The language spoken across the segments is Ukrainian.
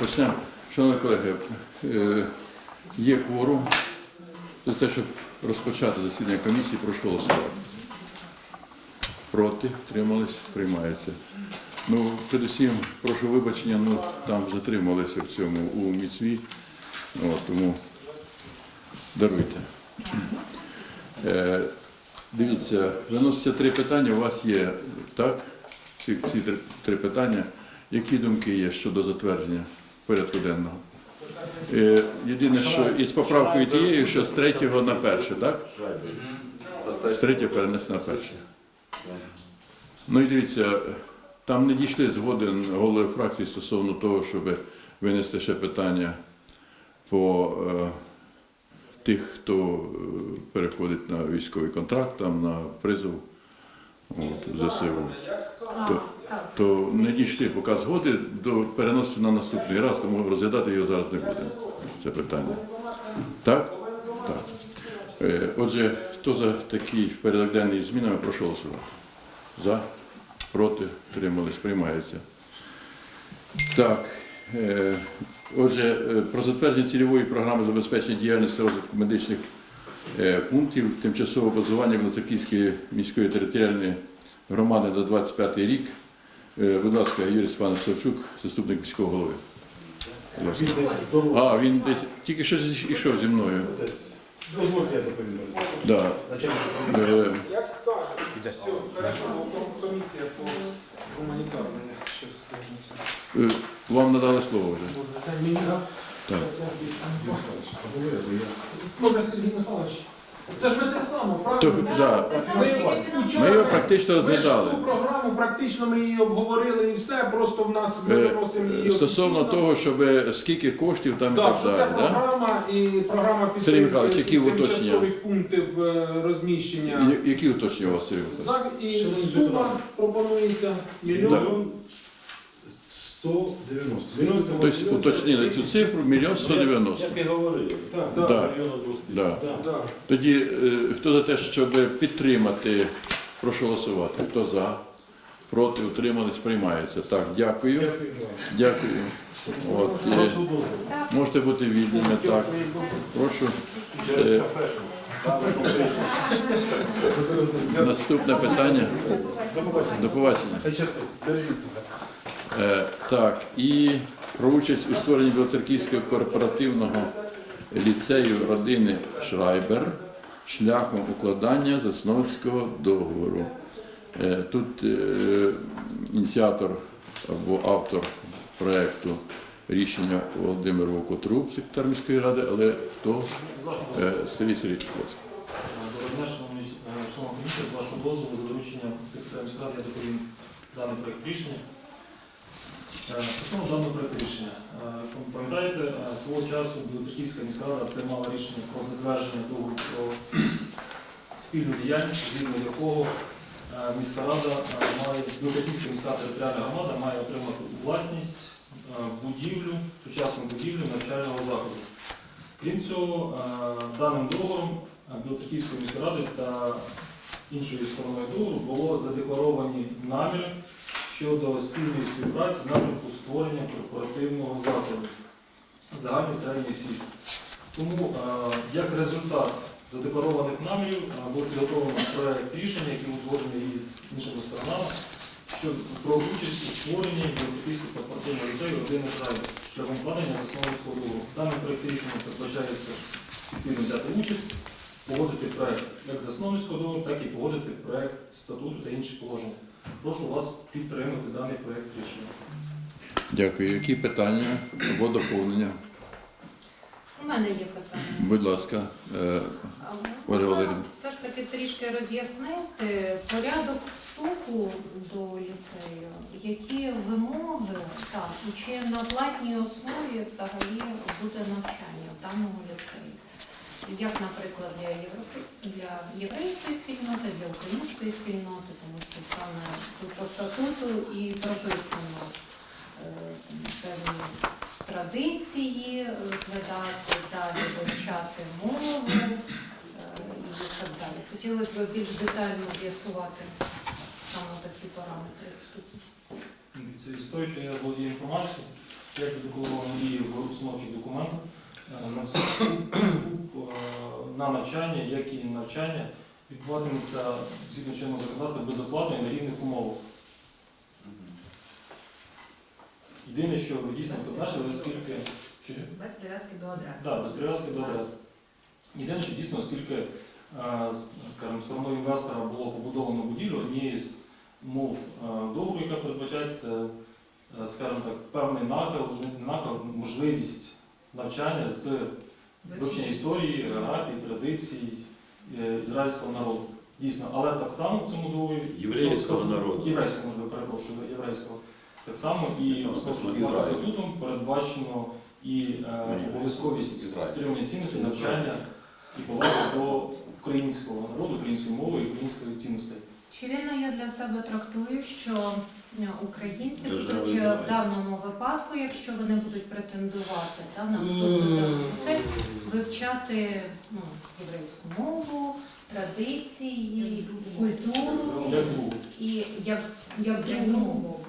Почнемо. Шановні колеги, е, є кворум. За те, щоб розпочати засідання комісії, прошу голосувати. Проти, тримались, приймається. Ну, передусім, прошу вибачення, ну там затрималися в цьому у міцві, От, тому даруйте. Е, дивіться, виносяться три питання, у вас є, так? Ці, ці три, три питання. Які думки є щодо затвердження порядку денного? Е, єдине, що із поправкою тією, що з третього на перше, так? З третього перенести на перше. Ну і дивіться, там не дійшли згоди голови фракції стосовно того, щоб винести ще питання по е, тих, хто е, переходить на військовий контракт, там на призов от, ЗСУ. То, не дійшли поки згоди до переносу на наступний раз, тому розглядати його зараз не будемо. Це питання. Так? Так. Е, Отже, хто за такий порядок змінами, прошу голосувати. За, проти, тримались, приймається. Так. е, Отже, е, про затвердження цільової програми забезпечення діяльності розвитку медичних пунктів тимчасового базування Білоцерківської міської територіальної громади на 25 рік. Е, Будь ласка, Юрій Степанович Савчук, заступник міського голови. А, він десь тільки що йшов зі мною. Дозвольте, я доповім. Да. Е, Як скажете. Все, хорошо, комісія по гуманітарному е, Вам надали слово вже. Так. Може, Сергій Михайлович. Це ж ми те саме, То, правильно? да. Ми, Ми його практично Ми ж розглядали. ту програму, практично ми її обговорили і все, просто в нас ми Е, виносимо її Стосовно офіційно. того, щоб скільки коштів там і Так, так що це далі. Да? програма і програма Сергій Михайлович, підтримки які цих уточнення? тимчасових пунктів е, розміщення. Я- Які уточнення у вас, Сергій Михайлович? За, і сума пропонується мільйон. Мільйон 190. 90 Тобто уточнили цю цифру мільйон сто дев'яносто. Як і говорили. Так, Да. Да. Да. Да. Тоді е, хто за те, щоб підтримати, прошу голосувати. Хто за? Проти, утримались, приймається. Так, дякую. Дякую От, е, можете бути вільними. Так, прошу. Е, Наступне питання. До побачення. До побачення. Е, так, і про участь у створенні Білоцерківського корпоративного ліцею родини Шрайбер шляхом укладання засновського договору. Е, тут е, ініціатор або автор проєкту рішення Володимир Вокотруб, секретар міської ради, але хто? Сергій Сергій. е, шановна комісія, з вашого дозволу, за дорученням секретаря міської ради, я доповім даний проект рішення. Е, Стосовно даного рішення, е, пам'ятаєте, е, свого часу Білоцерківська міська рада приймала рішення про затвердження договору про спільну діяльність, згідно якого міська рада має, Білоцерківська міська територіальна громада має отримати власність будівлю, сучасну будівлю навчального закладу. Крім цього, даним договором Білоцерківської міської ради та іншою стороною договору було задекларовані наміри щодо спільної співпраці в напрямку створення корпоративного закладу загальної середньої освіти. Тому, е, як результат задекларованих намірів, е, було підготовлено проект рішення, який узгоджений із іншими сторонами, що про участь у створенні Білоцерківського корпоративного ліцею родини Трайбер шляхом вкладення засновницького договору. Даний проект рішення передбачається відповідно взяти участь, погодити проект як засновницького договору, так і погодити проект статуту та інші положення. Прошу вас підтримати даний проект рішення. Дякую. Які питання або доповнення? У мене є питання. Будь ласка. Е, Ольга Можна все ж таки трішки роз'яснити порядок вступу до ліцею, які вимоги так, і чи на платній основі взагалі буде навчання в даному ліцеї? Як, наприклад, для, європи... для єврейської спільноти, для української спільноти, тому що саме по статуту і прописано е, певні традиції, е, згадати, далі вивчати мову е, і так далі. Хотілося б більш детально з'ясувати саме такі параметри вступу. Це того, що я володію інформацією, як задекларовано і в установчих документах, на е, на навчання, як і навчання відбуватиметься згідно чинного законодавства безоплатно і на рівних умовах. Єдине, що ви дійсно зазначили, оскільки чи- Без прив'язки до адреси. Да, без прив'язки до адреси. Єдине, що дійсно, оскільки, е, скажімо, стороною інвестора було побудовано будівлю, однією з мов е, договору, яка передбачається, це, скажімо так, певний нахил, нахил, можливість навчання з вивчення історії, географії, традицій е, ізраїльського народу. Дійсно, але так само в цьому договорі Єврейського народу. Єврейського, можливо, перепрошую, єврейського. Так само і статутом передбачено і е, обов'язковість підтримання цінностей, навчання і поваги до українського народу, української мови і української цінностей. Чи вірно я для себе трактую, що е, українці будуть е, в даному випадку, якщо вони будуть претендувати та, на вступ до вивчати ну, єврейську мову, традиції, культуру і як, як другу мову.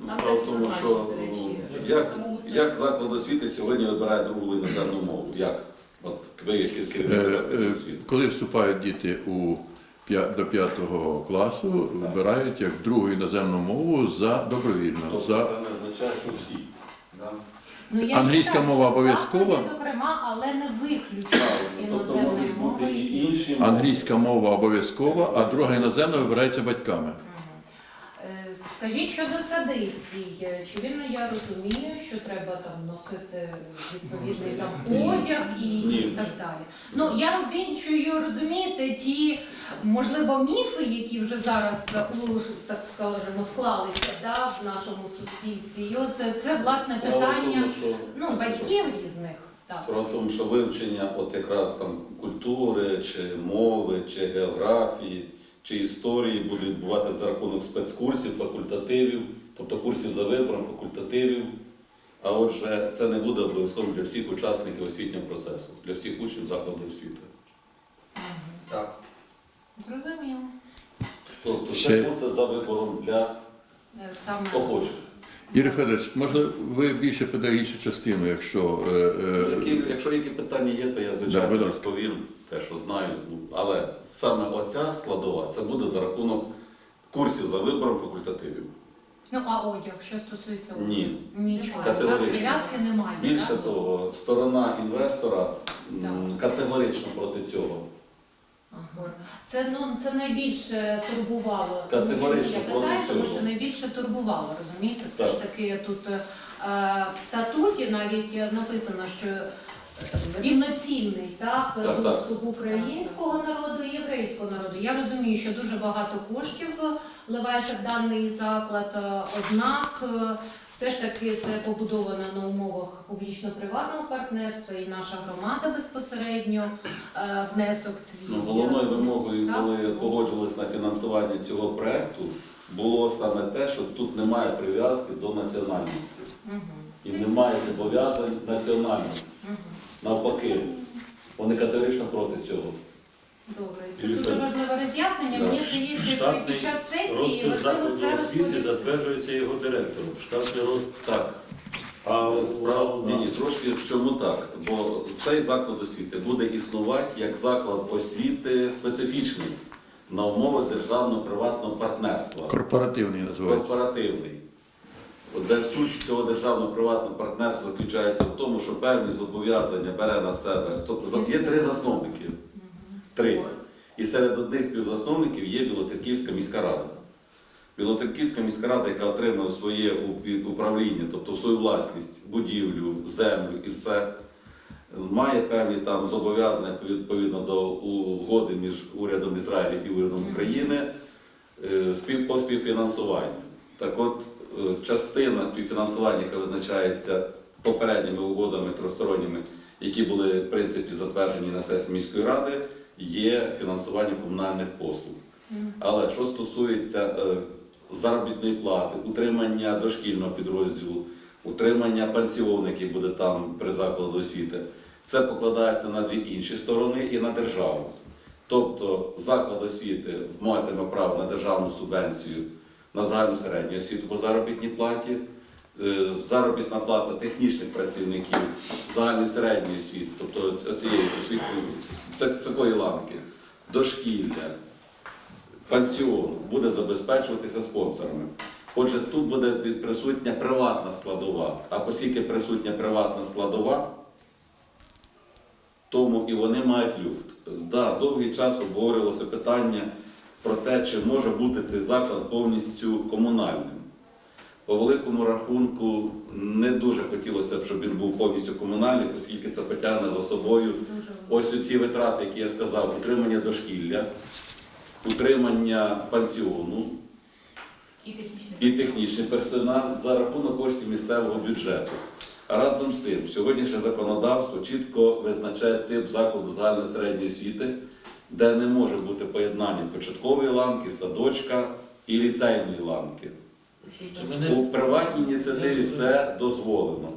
Ну, Там в тому, що ну, як, як заклад освіти сьогодні вибирає другу іноземну мову? Як? От ви керівник е, освіти. Коли вступають діти у до п'ятого класу, вибирають як другу іноземну мову за добровільно. Тобто За це не означає, що всі. Да? Ну, я Англійська вважаю, мова обов'язкова? Зокрема, але не виключно. Тобто іноземної можуть бути і і- інші мови. англійська мова обов'язкова, а друга іноземна вибирається батьками. Скажіть щодо традицій, чи вірно я розумію, що треба там носити відповідний там одяг і так далі. Ну я розвінчую, розумієте, ті можливо міфи, які вже зараз так скажемо склалися да, в нашому суспільстві. І от це власне питання ну батьків різних. Справа в тому, що вивчення от якраз там культури, чи мови, чи географії, чи історії буде відбуватися за рахунок спецкурсів, факультативів, тобто курсів за вибором, факультативів. А отже, це не буде обов'язково для всіх учасників освітнього процесу, для всіх учнів закладу освіти. Так. Зрозуміло. Тобто це Ще- курси за вибором для Е, Саме охочих. Юрій Федорович, можна ви більше педагогічну частину, якщо е, е, Які, якщо які питання є, то я звичайно ласка. розповім те, що знаю. Ну, Але саме оця складова це буде за рахунок курсів за вибором факультативів. ну а одяг, що стосується одягу? Ні. Нічого. Категорично. Так, немає. Більше так? того, сторона інвестора Так. категорично проти цього. Це ну це найбільше турбувало. Категорично я питаю, тому що найбільше турбувало, розумієте? Все Так. ж таки тут е, в статуті навіть написано, що е, рівноцінний так, Так, доступ українського народу і єврейського народу. Я розумію, що дуже багато коштів вливається в даний заклад, е, однак. Все ж таки це побудовано на умовах публічно-приватного партнерства, і наша громада безпосередньо е, внесок свій. Ну, головною вимогою, Так. коли погоджувалися на фінансування цього проекту, було саме те, що тут немає прив'язки до національності Мгм. і немає зобов'язань національних. Мгм. Навпаки, вони категорично проти цього. Добре, це дуже важливе роз'яснення. Да. Мені здається, що Штатний під час сесії Розпис важливо закладу це освіти розповісти. затверджується його директором. Штатний розпис. Так, А справа ні, ні, трошки чому так? Бо цей заклад освіти буде існувати як заклад освіти специфічний на умовах державно-приватного партнерства. корпоративний називається. корпоративний. От Де суть цього державно-приватного партнерства заключається в тому, що певні зобов'язання бере на себе. Тобто за- є три засновники. Три. І серед одних співзасновників є Білоцерківська міська рада. Білоцерківська міська рада, яка отримує своє від управління, тобто свою власність, будівлю, землю і все, має певні там зобов'язання відповідно до угоди між урядом Ізраїлю і урядом України е, по співфінансуванню. Так от, е, частина співфінансування, яка визначається попередніми угодами тристоронніми, які були в принципі затверджені на сесії міської ради, є фінансування комунальних послуг. Але що стосується е, заробітної плати, утримання дошкільного підрозділу, утримання пансіону, який буде там при закладу освіти, це покладається на дві інші сторони і на державу. Тобто заклад освіти матиме право на державну субвенцію на загальну середню освіту по заробітній платі, заробітна плата технічних працівників загальної середньої освіти, тобто цієї освітньої це- такої ланки, дошкілля, пансіону буде забезпечуватися спонсорами. Отже, тут буде присутня приватна складова. А оскільки присутня приватна складова, тому і вони мають люфт. Да, довгий час обговорювалося питання про те, чи може бути цей заклад повністю комунальним. По великому рахунку не дуже хотілося б, щоб він був повністю комунальний, оскільки це потягне за собою ось оці витрати, які я сказав, утримання дошкілля, утримання пансіону І технічний і технічний персонал за рахунок коштів місцевого бюджету. А разом з тим, сьогоднішнє законодавство чітко визначає тип закладу загальної середньої освіти, де не може бути поєднання початкової ланки, садочка і ліцейної ланки. У приватній ініціативі це дозволено.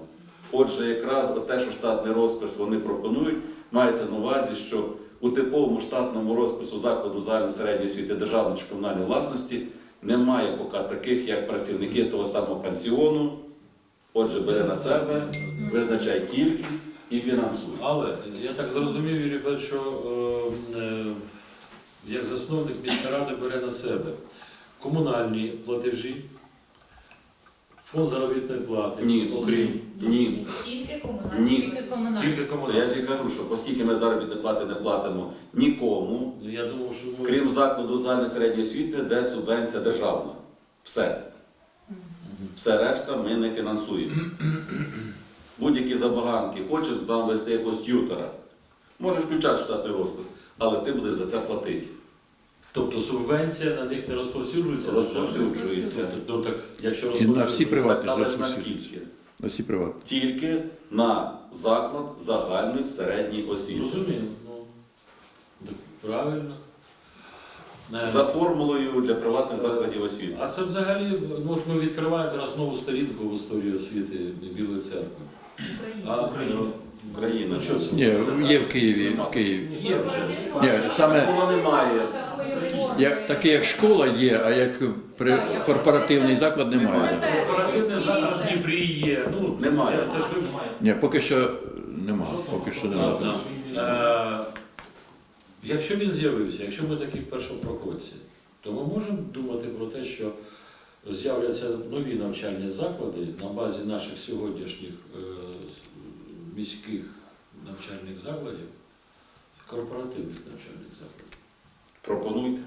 Отже, якраз те, що штатний розпис вони пропонують, мається на увазі, що у типовому штатному розпису закладу загальної середньої освіти державної чи комунальної власності немає поки таких, як працівники того самого пансіону. Отже, бере на себе, визначає кількість і фінансує. Але я так зрозумів, Юрій Федорович, що е, е, як засновник міська рада бере на себе комунальні платежі, фонд заробітної плати, Ні, окрім ні. Тільки комунальні. Ні. Тільки комунальні. тільки я комунальні. ж і кажу, що оскільки ми заробітні плати не платимо нікому, Ну, Я думав, що ми... крім закладу загальної середньої освіти, де субвенція державна. Все. Все решта ми не фінансуємо. Будь-які забаганки, хочемо там вести якогось т'ютера. Можеш включати штатний розпис, але ти будеш за це платити. Тобто субвенція на них не розповсюджується? Розповсюджується. Ну, так, якщо І на всі розповсюджується, приватні Але ж розповсюджуються. наскільки? На всі приватні. Тільки на заклад загальної середньої освіти. Розумію. Ну, правильно. За формулою для приватних закладів освіти. А це взагалі, ну ми відкриваємо зараз нову сторінку в історії освіти Білої церкви. А Україна. Україна. Ну, що це? Ні, є в Києві. В Києві. Є вже. Ні, саме Такого немає. Як, таке, як школа є, а як при, корпоративний заклад немає. Це Оперативний заклад в Дніпрі є. Ну, Немає. Це ж ви Ні, поки що нема. Поки що немає. Е, Якщо він з'явився, якщо ми такі першопроходці, то ми можемо думати про те, що з'являться нові навчальні заклади на базі наших сьогоднішніх е, міських навчальних закладів, корпоративних навчальних закладів. Пропонуйте.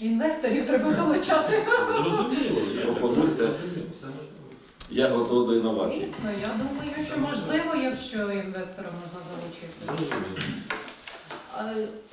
Інвесторів треба залучати. Зрозуміло, я так Пропонуйте. зрозумів. Все можливо. Я готовий до інновацій. Звісно, я думаю, що можливо, якщо інвестора можна залучити. Зрозуміло.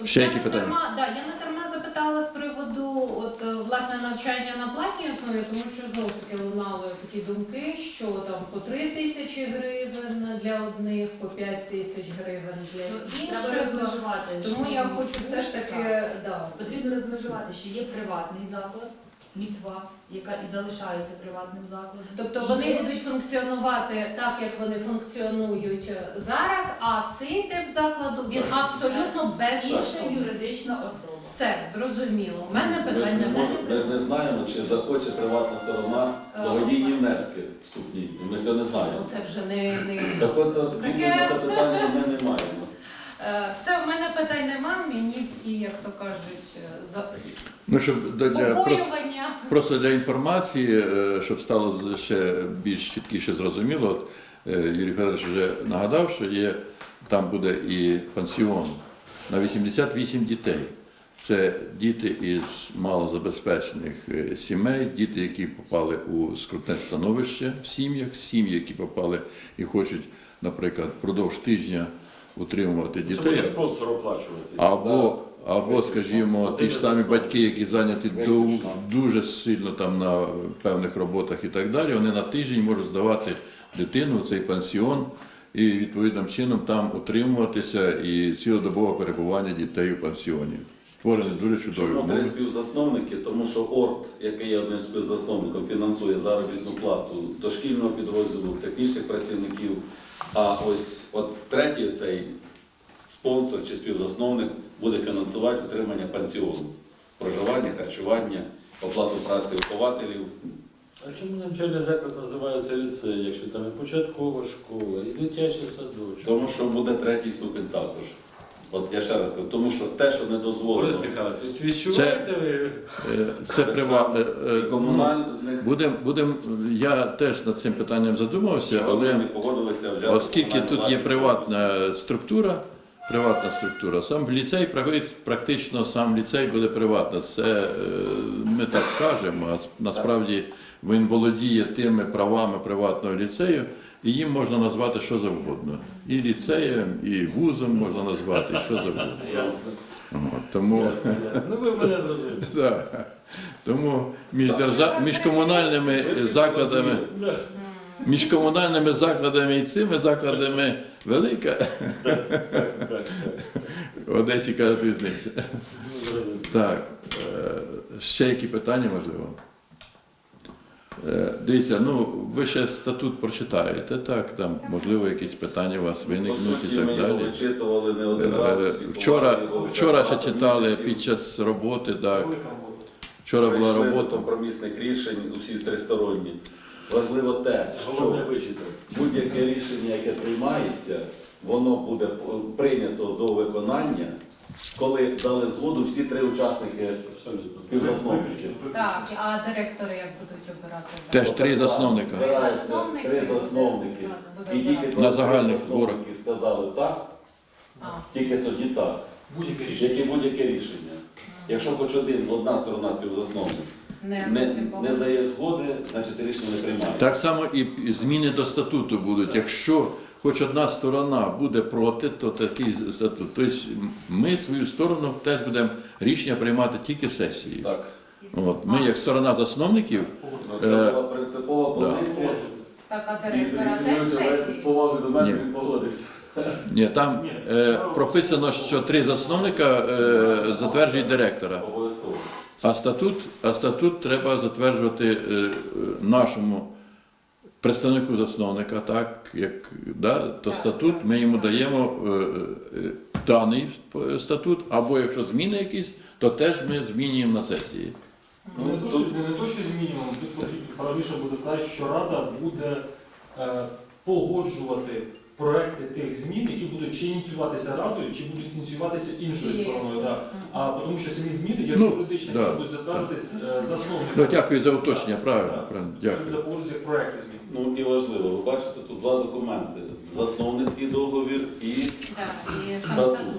А, Ще я які не питання? дарма- Да, я не дарма запитала з приводу от, е, власне навчання на платній основі, тому що знову ж таки лунали такі думки, що там по 3 тисячі гривень для одних, по 5 тисяч гривень для інших. Треба розмежувати. Тому я хочу все ж таки, так. да. Потрібно розмежувати, що є приватний заклад, міцва, яка і залишається приватним закладом. Тобто І вони є- будуть функціонувати так, як вони функціонують зараз, а цей тип закладу він абсолютно без інша юридична особа. Все зрозуміло. У мене Ми ж, не немає. ми ж не знаємо, чи захоче приватна сторона благодійні внески вступні. І Ми цього не знаємо. Це вже не, не... Так от на це питання ми не маємо. Е, все, у мене питань немає. Мені всі, як то кажуть, е, за Ну, щоб для, для, просто, просто для інформації, е, щоб стало ще більш чіткіше зрозуміло, е, Юрій Федорович вже нагадав, що є, там буде і пансіон на 88 дітей. Це діти із малозабезпечених е, сімей, діти, які попали у скрутне становище в сім'ях, сім'ї, які попали і хочуть, наприклад, впродовж тижня утримувати дітей. Це буде спонсор оплачувати. Або, або, скажімо, ті ж самі батьки, які зайняті ду- дуже сильно там на певних роботах і так далі, вони на тиждень можуть здавати дитину в цей пансіон і відповідним чином там утримуватися і цілодобове перебування дітей у пансіоні. Створені дуже чудові Чому три умови. співзасновники? Тому що ОРТ, який є одним з співзасновників, фінансує заробітну плату дошкільного підрозділу, технічних працівників. А ось от третій цей спонсор чи співзасновник буде фінансувати утримання пансіону, проживання, харчування, оплату праці вихователів. А чому навчальний заклад називається ліцей, якщо там і початкова школа, і дитячий садочок? Тому що буде третій ступень також. От я ще раз кажу, тому що те, що не Борис дозволено Михайлович, відчуваєте ви? Е, Це е, е, і комунальних, Будем, будем, я теж над цим питанням задумався, що вони не погодилися взяти. оскільки комунальну тут є власність приватна структура, приватна структура, сам ліцей практично сам ліцей буде приватний. Це е, ми так кажемо, а насправді він володіє тими правами приватного ліцею, і їм можна назвати що завгодно. І ліцеєм, і вузом можна назвати, що завгодно. Тому. Ну ви мене зрозуміли. Тому між, держа... між комунальними закладами, Да. Між комунальними закладами і цими закладами велика Так, так, так. в Одесі кажуть різниця. Так, е, ще які питання можливо? Е, Дивіться, ну ви ще статут прочитаєте, так, там можливо якісь питання у вас По виникнуть і так ми його далі. вичитували не один Е, раз. Вчора, його вчора ще багато читали місяців. під час роботи, так. Вчора була Прийшли до робота. компромісних рішень усі тристоронні. Важливо те, що будь-яке рішення, яке приймається, воно буде прийнято до виконання, коли дали згоду всі три учасники Абсолютно. співзасновники. Так, а директори як будуть обирати? Теж три засновника. Засновники Три засновники. І тільки коли На загальних засновники сказали так, тільки тоді так. Будь-яке рішення. Яке будь-яке рішення. Якщо хоч один, одна сторона співзасновник Не не, зовсім не погоджено. дає згоди, значить рішення не приймається. Так само і зміни до статуту будуть. Якщо хоч одна сторона буде проти, то такий статут. Тобто ми свою сторону теж будемо рішення приймати тільки сесії. Так. От ми, як сторона засновників, Ну, Це була принципова да. позиція. Так, а І директора теж Юрійович з сесії? поваги до мене Ні. він погодився. ні, там е, прописано, що три засновника е, затверджують директора. Обов'язково. А статут, а статут треба затверджувати е, е, нашому представнику засновника, так як да, то статут ми йому даємо е, даний статут, або якщо зміни якісь, то теж ми змінюємо на сесії. Ну, не то, що, не то, що змінюємо, тут потрібно правильніше буде сказати, що Рада буде е, погоджувати проекти тих змін, які будуть чи ініціюватися Радою, чи будуть ініціюватися іншою стороною. Да. А тому що самі зміни є Ну, юридичні, да. які будуть затвердитись е, засновником. Ну, дякую за уточнення, правильно, правильно, Це буде дякую. погоджуватися як проекти змін. Ну і важливо, ви бачите тут два документи: засновницький договір і Так, і сам статут. статут.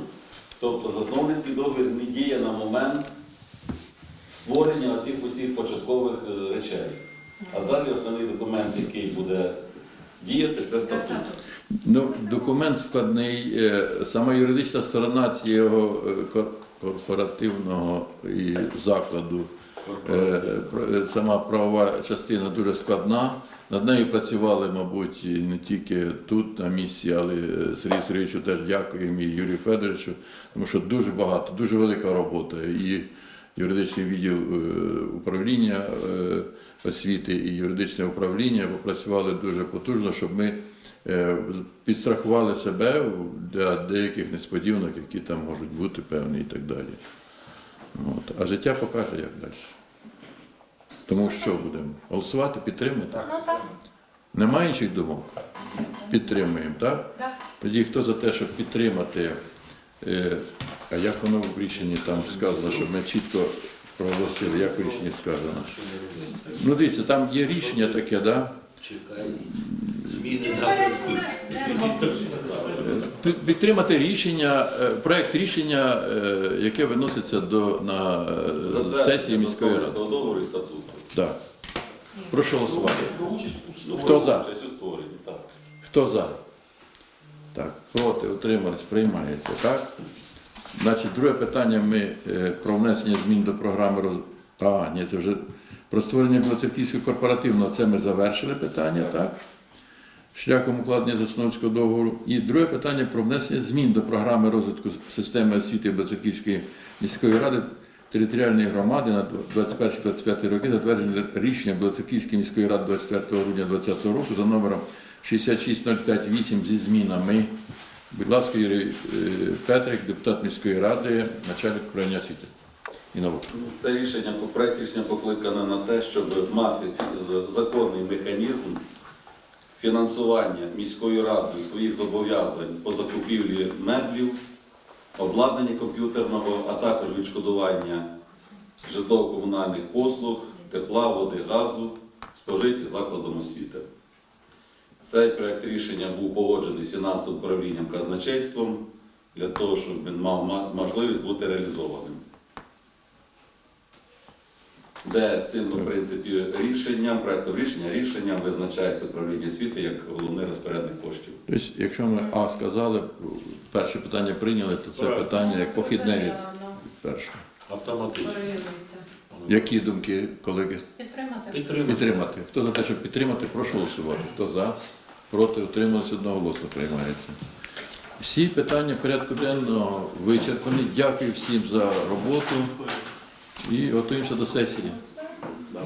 Тобто засновницький договір не діє на момент створення цих усіх початкових е, речей. А далі основний документ, який буде діяти, це Це статут. статут. Ну, документ складний, е, сама юридична сторона цього е, корпоративного і закладу. Е, Сама правова частина дуже складна. Над нею працювали, мабуть, не тільки тут на місці, але Сергію Сергійовичу теж дякуємо і Юрію Федоровичу, тому що дуже багато, дуже велика робота. І юридичний відділ е, управління е, освіти і юридичне управління попрацювали дуже потужно, щоб ми е, підстрахували себе для деяких несподіванок, які там можуть бути певні і так далі. От. А життя покаже, як далі. Тому що будемо? Голосувати, підтримати? Ну так, Немає інших думок? Підтримуємо, так? так. Тоді хто за те, щоб підтримати, а як воно в рішенні там сказано, щоб ми чітко проголосили, як в рішенні сказано. Ну дивіться, там є рішення таке, да? Чекай. Зміни напрямку. Підтримати рішення, е, проект рішення, е, яке виноситься до на е, сесії міської ради. договору і статуту. Да. Прошу голосувати. Хто за? Так. Хто за? Так, проти, утримались, приймається, так? Значить, друге питання ми е, про внесення змін до програми роз... А, ні, це вже про створення Білоцерківського корпоративного, це ми завершили питання, так? Шляхом укладення засновського договору. І друге питання про внесення змін до програми розвитку системи освіти Білоцерківської міської ради територіальної громади на 21-25 роки, затверджене рішення Білоцерківської міської ради 24 грудня 2020 року за номером 66058 зі змінами. Будь ласка, Юрій е, Петрик, депутат міської ради, начальник управління освіти. і науки. Це рішення, проект рішення покликане на те, щоб мати законний механізм фінансування міською радою своїх зобов'язань по закупівлі меблів, обладнання комп'ютерного, а також відшкодування житлово-комунальних послуг, тепла, води, газу, спожиті закладом освіти. Цей проект рішення був погоджений фінансовим управлінням казначейством для того, щоб він мав можливість бути реалізованим. Де цим, в принципі, рішенням, проектом рішення, рішенням визначається управління освіти як головний розпорядник коштів. Тобто, якщо ми А сказали, перше питання прийняли, то це питання як похідне від першого. Автоматично. Які думки, колеги? Підтримати. Підтримати. Підтримати. Хто за те, щоб підтримати, прошу голосувати. Хто за, проти, утримався одноголосно приймається. Всі питання порядку денного вичерпані. Дякую всім за роботу і готуємося до сесії.